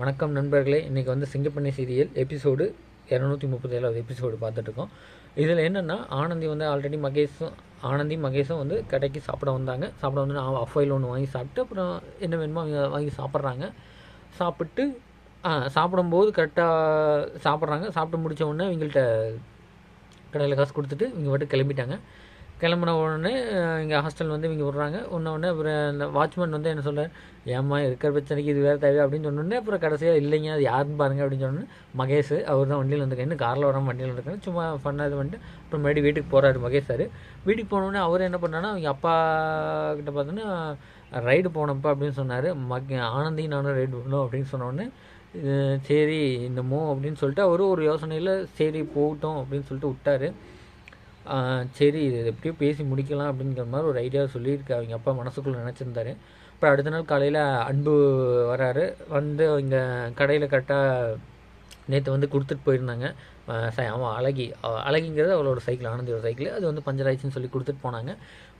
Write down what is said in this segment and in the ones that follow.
வணக்கம் நண்பர்களே இன்றைக்கி வந்து சிங்கப்பண்ணி சீரியல் எபிசோடு இரநூத்தி முப்பத்தி ஏழாவது எபிசோடு பார்த்துட்ருக்கோம். இதில் என்னென்னா ஆனந்தி வந்து ஆல்ரெடி மகேஷும் ஆனந்தி மகேஷும் வந்து கடைக்கு சாப்பிட வந்தாங்க. சாப்பிட வந்து நான் அஃபைல் ஒன்று வாங்கி சாப்பிட்டு அப்புறம் என்ன வேணுமோ அவங்க வாங்கி சாப்பிட்றாங்க. சாப்பிட்டு சாப்பிடும்போது கரெக்டாக சாப்பிட்றாங்க. சாப்பிட்டு முடித்த உடனே இவங்கள்ட்ட கடையில் காசு கொடுத்துட்டு இவங்க மட்டும் கிளம்பிட்டாங்க. கிளம்புன உடனே இங்கே ஹாஸ்டல் வந்து இவங்க விட்றாங்க. ஒன்று உடனே அப்புறம் அந்த வாட்ச்மேன் வந்து என்ன சொல்கிறார் ஏம்மா இருக்கிற பிரச்சனைக்கு இது வேறு தேவை அப்படின்னு சொன்னோடனே அப்புறம் கடைசியாக இல்லைங்க அது யாருன்னு பாருங்க அப்படின்னு சொன்னோன்னே மகேஷ் அவர் தான் வண்டியில் வந்துருக்காரு. இன்னும் காரில் வராமல் வண்டியில் வந்துருக்காரு. சும்மா ஃபன்னாக இது பண்ணிட்டு அப்புறம் மறுபடியும் வீட்டுக்கு போகிறாரு மகேஷ் சார். வீட்டுக்கு போனோடனே அவர் என்ன பண்ணாருன்னா அவங்க அப்பா கிட்ட பார்த்தோன்னா ரைடு போனப்போ அப்படின்னு சொன்னார். மக் ஆனந்தையும் நானும் ரைடு போகணும் அப்படின்னு சொன்னோடனே சரி சரி மோ அப்படின்னு சொல்லிட்டு அவரும் ஒரு யோசனையில் சரி போகட்டும் அப்படின்னு சொல்லிட்டு விட்டார். சரி இது எப்படியோ பேசி முடிக்கலாம் அப்படிங்கிற மாதிரி ஒரு ஐடியா சொல்லியிருக்கு. அவங்க அப்பா மனசுக்குள்ளே நினச்சிருந்தாரு. அப்புறம் அடுத்த நாள் காலையில் அன்பு வராரு. வந்து அவங்க கடையில் கரெக்டாக நேற்று வந்து கொடுத்துட்டு போயிருந்தாங்க. அவன் அழகி. அழகிங்கிறது அவளோட சைக்கிள் ஆனந்தியோட சைக்கிள் அது வந்து பஞ்சர் ஆயிடுச்சுன்னு சொல்லி கொடுத்துட்டு போனாங்க.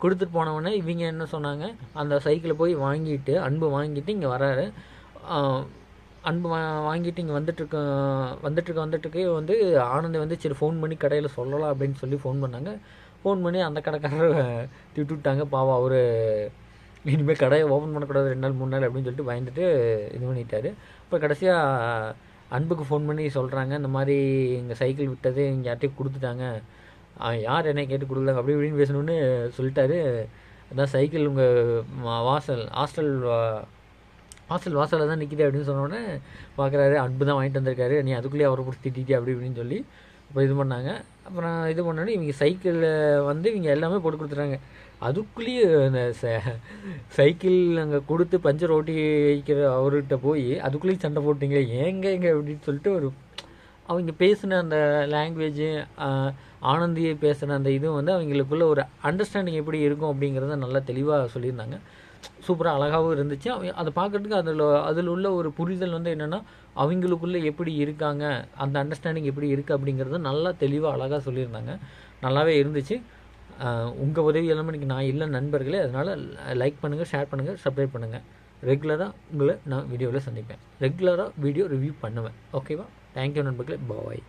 கொடுத்துட்டு போனவொடனே இவங்க என்ன சொன்னாங்க? அந்த சைக்கிளை போய் வாங்கிட்டு அன்பு வாங்கிட்டு இங்கே வராரு. அன்பு வா வாங்கிட்டு இங்கே வந்துட்டுருக்க வந்துட்டுருக்க வந்துட்டுருக்கே வந்து ஆனந்த் வந்து சரி ஃபோன் பண்ணி கடையில் சொல்லலாம் அப்படின்னு சொல்லி ஃபோன் பண்ணாங்க. ஃபோன் பண்ணி அந்த கடைக்காரர் திட்டு விட்டாங்க பாவம் அவர் இனிமேல் கடையை ஓப்பன் பண்ணக்கூடாது ரெண்டு நாள் மூணு நாள் அப்படின்னு சொல்லிட்டு பயந்துட்டு இது பண்ணிட்டார். இப்போ கடைசியாக அன்புக்கு ஃபோன் பண்ணி சொல்கிறாங்க இந்த மாதிரி எங்கள் சைக்கிள் விட்டது இங்கே யார்ட்டையும் கொடுத்துட்டாங்க. அவன் யார் என்ன கேட்டு கொடுக்கலாங்க அப்படி இப்படின்னு பேசணுன்னு சொல்லிட்டாரு. அதான் சைக்கிள் உங்கள் வாசல் ஹாஸ்டல் வாசல் வாசலில் தான் நிற்கிது அப்படின்னு சொன்னோடனே பார்க்குறாரு அன்பு தான் வாங்கிட்டு வந்திருக்காரு. நீ அதுக்குள்ளேயே அவரை பிடிச்சி திட்டிட்டு அப்படி இப்படின்னு சொல்லி அப்போ இது பண்ணாங்க. அப்புறம் இது பண்ணோன்னே இவங்க சைக்கிளில் வந்து இவங்க எல்லாமே போட்டு கொடுத்துட்டாங்க. அதுக்குள்ளேயே அந்த ச- சைக்கிள் அங்கே கொடுத்து பஞ்சர் ஓட்டி வைக்கிற அவர்கிட்ட போய் அதுக்குள்ளேயும் சண்டை போட்டிங்களே ஏங்க எங்க அப்படின்னு சொல்லிட்டு ஒரு அவங்க பேசின அந்த லாங்குவேஜு ஆனந்தியை பேசின அந்த இதுவும் வந்து அவங்களுக்குள்ள ஒரு அண்டர்ஸ்டாண்டிங் எப்படி இருக்கும் அப்படிங்கிறத நல்லா தெளிவாக சொல்லியிருந்தாங்க. சூப்பராக அழகாகவும் இருந்துச்சு. அதை பார்க்கறதுக்கு அதில் அதில் உள்ள ஒரு புரிதல் வந்து என்னென்னா அவங்களுக்குள்ளே எப்படி இருக்காங்க அந்த அண்டர்ஸ்டாண்டிங் எப்படி இருக்குது அப்படிங்கிறத நல்லா தெளிவாக அழகாக சொல்லியிருந்தாங்க. நல்லாவே இருந்துச்சு. உங்கள் உதவி எல்லாமே இன்னைக்கு நான் இல்லை நண்பர்களே அதனால் லைக் பண்ணுங்கள் ஷேர் பண்ணுங்கள் சப்ஸ்கிரைப் பண்ணுங்கள் ரெகுலராக உங்களை நான் வீடியோவில் சந்திப்பேன். ரெகுலராக வீடியோ ரிவ்யூ பண்ணுவேன். ஓகேவா தேங்க்யூ நண்பர்களே. பாய்